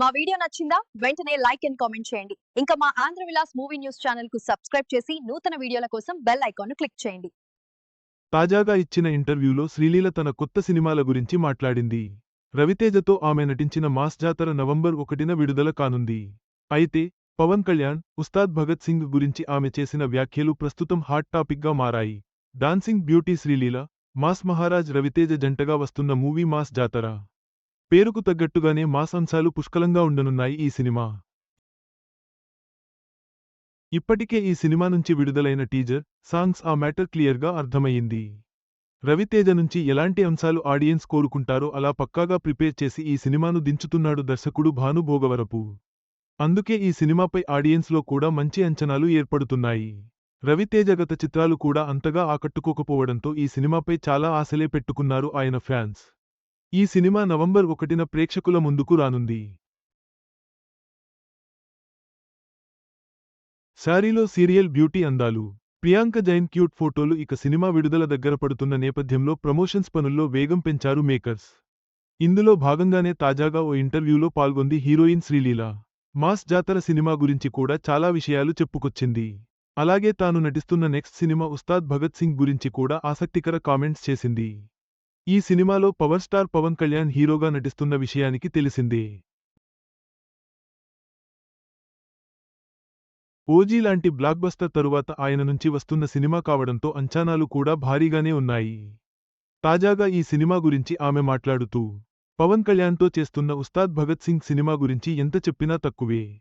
మా వీడియో నచ్చిందా? వెంటనే లైక్ అండ్ కామెంట్ చేయండి. ఇంకా మా ఆంధ్ర విలాస్ మూవీ న్యూస్ ఛానల్కు సబ్స్క్రైబ్ చేసి నూతన వీడియోల కోసం బెల్ ఐకాన్ను క్లిక్ చేయండి. తాజాగా ఇచ్చిన ఇంటర్వ్యూలో శ్రీలీల తన కొత్త సినిమాల గురించి మాట్లాడింది. రవితేజతో ఆమె నటించిన మాస్ జాతర నవంబర్ ఒకటిన విడుదల కానుంది. అయితే పవన్ కళ్యాణ్ ఉస్తాద్ భగత్ సింగ్ గురించి ఆమె చేసిన వ్యాఖ్యలు ప్రస్తుతం హాట్ టాపిక్గా మారాయి. Dancing beauty Sreeleela mass Maharaj Raviteja జంటగా వస్తున్న మూవీ మాస్ జాతర. పేరుకు తగ్గట్టుగానే మాస్ అంశాలు పుష్కలంగా ఉండనున్నాయి ఈ సినిమా. ఇప్పటికే ఈ సినిమా నుంచి విడుదలైన టీజర్ సాంగ్స్ ఆ మ్యాటర్ క్లియర్గా అర్థమయ్యింది. రవితేజ నుంచి ఎలాంటి అంశాలు ఆడియన్స్ కోరుకుంటారో అలా పక్కాగా ప్రిపేర్ చేసి ఈ సినిమాను దించుతున్నాడు దర్శకుడు భాను భోగవరపు. అందుకే ఈ సినిమాపై ఆడియన్స్లో కూడా మంచి అంచనాలు ఏర్పడుతున్నాయి. రవితేజ గత చిత్రాలు కూడా అంతగా ఆకట్టుకోకపోవడంతో ఈ సినిమాపై చాలా ఆశలే పెట్టుకున్నారు ఆయన ఫ్యాన్స్. ఈ సినిమా నవంబర్ ఒకటిన ప్రేక్షకుల ముందుకు రానుంది. శారీలో సీరియల్ బ్యూటీ అందాలు. ప్రియాంక జైన్ క్యూట్ ఫోటోలు ఇక సినిమా విడుదల దగ్గర పడుతున్న నేపథ్యంలో ప్రమోషన్స్ పనుల్లో వేగం పెంచారు మేకర్స్. ఇందులో భాగంగానే తాజాగా ఓ ఇంటర్వ్యూలో పాల్గొంది heroine Sreeleela. Mass Jathara cinema గురించి కూడా చాలా విషయాలు చెప్పుకొచ్చింది. అలాగే తాను నటిస్తున్న నెక్స్ట్ సినిమా ఉస్తాద్ భగత్ సింగ్ గురించి కూడా ఆసక్తికర కామెంట్స్ చేసింది. ఈ సినిమాలో పవర్ స్టార్ పవన్ కళ్యాణ్ హీరోగా నటిస్తున్న విషయానికి తెలిసిందే. ఓజీ లాంటి బ్లాక్బస్టర్ తరువాత ఆయన నుంచి వస్తున్న సినిమా కావడంతో అంచనాలు కూడా భారీగానే ఉన్నాయి. తాజాగా ఈ సినిమా గురించి ఆమె మాట్లాడుతూ పవన్ కళ్యాణ్తో చేస్తున్న ఉస్తాద్ భగత్ సింగ్ సినిమా గురించి ఎంత చెప్పినా తక్కువే.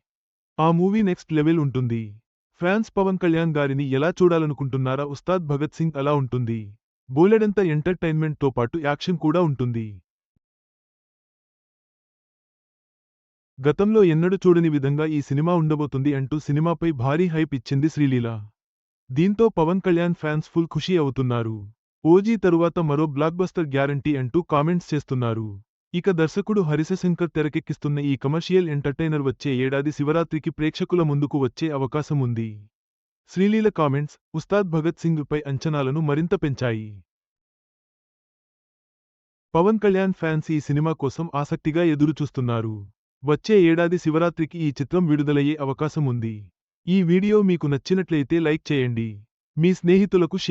ఆ మూవీ నెక్స్ట్ లెవెల్ ఉంటుంది. ఫ్యాన్స్ పవన్ కళ్యాణ్ గారిని ఎలా చూడాలనుకుంటున్నారా? ఉస్తాద్ భగత్ సింగ్ అలా ఉంటుంది. బోలెడంత ఎంటర్టైన్మెంట్తో పాటు యాక్షన్ కూడా ఉంటుంది. గతంలో ఎన్నడూ చూడని విధంగా ఈ సినిమా ఉండబోతుంది అంటూ సినిమాపై భారీ హైప్ ఇచ్చింది శ్రీలీల. దీంతో పవన్ కళ్యాణ్ ఫ్యాన్స్ ఫుల్ ఖుషీ అవుతున్నారు. ఓజీ తరువాత మరో బ్లాక్బస్టర్ గ్యారంటీ అంటూ కామెంట్స్ చేస్తున్నారు. ఇక దర్శకుడు హరిశశంకర్ తెరకెక్కిస్తున్న ఈ కమర్షియల్ ఎంటర్టైనర్ వచ్చే ఏడాది శివరాత్రికి ప్రేక్షకుల ముందుకు వచ్చే అవకాశం ఉంది. శ్రీలీల కామెంట్స్ ఉస్తాద్ భగత్ సింగ్ పై అంచనాలను మరింత పెంచాయి. పవన్ కళ్యాణ్ ఫ్యాన్స్ ఈ సినిమా కోసం ఆసక్తిగా ఎదురుచూస్తున్నారు. వచ్చే ఏడాది శివరాత్రికి ఈ చిత్రం విడుదలయ్యే అవకాశం ఉంది. ఈ వీడియో మీకు నచ్చినట్లయితే లైక్ చేయండి. మీ స్నేహితులకు షేర్